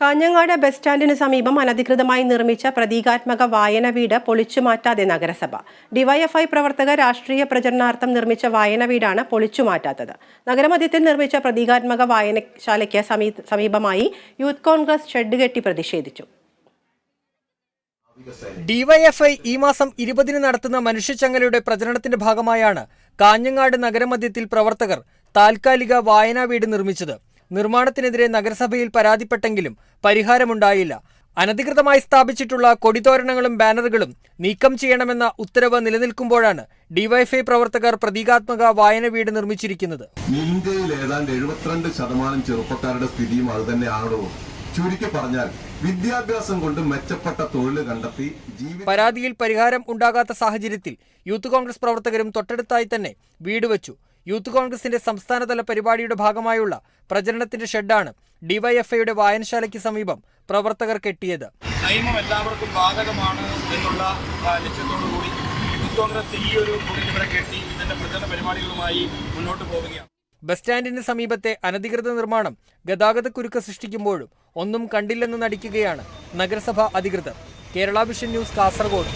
Kanhangad bus സ്റ്റാൻഡിന് സമീപം അനധികൃതമായി നിർമ്മിച്ച പ്രതീകാത്മക വായന വീട് പൊളിച്ചുമാറ്റാതെ നഗരസഭ. ഡിവൈഎഫ്ഐ പ്രവർത്തകർ രാഷ്ട്രീയ പ്രചരണാർത്ഥം നിർമ്മിച്ച വായന വീടാണ് പൊളിച്ചുമാറ്റാത്തത്. നഗരമധ്യത്തിൽ നിർമ്മിച്ച പ്രതീകാത്മക വായനശാലയ്ക്ക് സമീ- സമീപമായി യൂത്ത് കോൺഗ്രസ് ഷെഡ് കെട്ടി പ്രതിഷേധിച്ചു. ഡിവൈഎഫ്ഐ ഈ മാസം ഇരുപതിന് നടത്തുന്ന മനുഷ്യച്ചങ്ങലയുടെ പ്രചരണത്തിന്റെ ഭാഗമായാണ് കാഞ്ഞങ്ങാട് നഗരമധ്യത്തിൽ പ്രവർത്തകർ താൽക്കാലിക വായനാ വീട് നിർമ്മിച്ചത്. നിർമ്മാണത്തിനെതിരെ നഗരസഭയിൽ പരാതിപ്പെട്ടെങ്കിലും പരിഹാരമുണ്ടായില്ല. അനധികൃതമായി സ്ഥാപിച്ചിട്ടുള്ള കൊടിതോരണങ്ങളും ബാനറുകളും നീക്കം ചെയ്യണമെന്ന ഉത്തരവ് നിലനിൽക്കുമ്പോഴാണ് ഡിവൈഫൈ പ്രവർത്തകർ പ്രതീകാത്മക വായന വീട് നിർമ്മിച്ചിരിക്കുന്നത്. ഇന്ത്യയിൽ ഏതാണ്ട് എഴുപത്തിരണ്ട് ശതമാനം ചെറുപ്പക്കാരുടെ സ്ഥിതിയും അത് തന്നെയാണോ ചുരുക്കി പറഞ്ഞാൽ വിദ്യാഭ്യാസം കൊണ്ട് മെച്ചപ്പെട്ട തൊഴിൽ കണ്ടെത്തി പരാതിയിൽ പരിഹാരം ഉണ്ടാകാത്ത സാഹചര്യത്തിൽ യൂത്ത് കോൺഗ്രസ് പ്രവർത്തകരും തൊട്ടടുത്തായി തന്നെ വീട് വെച്ചു. യൂത്ത് കോൺഗ്രസിന്റെ സംസ്ഥാനതല പരിപാടിയുടെ ഭാഗമായുള്ള പ്രചരണത്തിന്റെ ഷെഡാണ് ഡിവൈഎഫ്ഐയുടെ വായനശാലയ്ക്ക് സമീപം പ്രവർത്തകർ കെട്ടിയത്. നിയമം എല്ലാവർക്കും ബാധകമാണ് എന്നുള്ള ലക്ഷ്യത്തോടുകൂടി യൂത്ത് കോൺഗ്രസ് ഈ ഒരു കെട്ടി ഇതിന്റെ പ്രചരണ പരിപാടികളുമായി മുന്നോട്ട് പോവുകയാണ്. ബസ് സ്റ്റാൻഡിന് സമീപത്തെ അനധികൃത നിർമ്മാണം ഗതാഗതക്കുരുക്ക് സൃഷ്ടിക്കുമ്പോഴും ഒന്നും കണ്ടില്ലെന്ന് നടിക്കുകയാണ് നഗരസഭാ അധികൃതർ. Kerala vision news Kasaragod.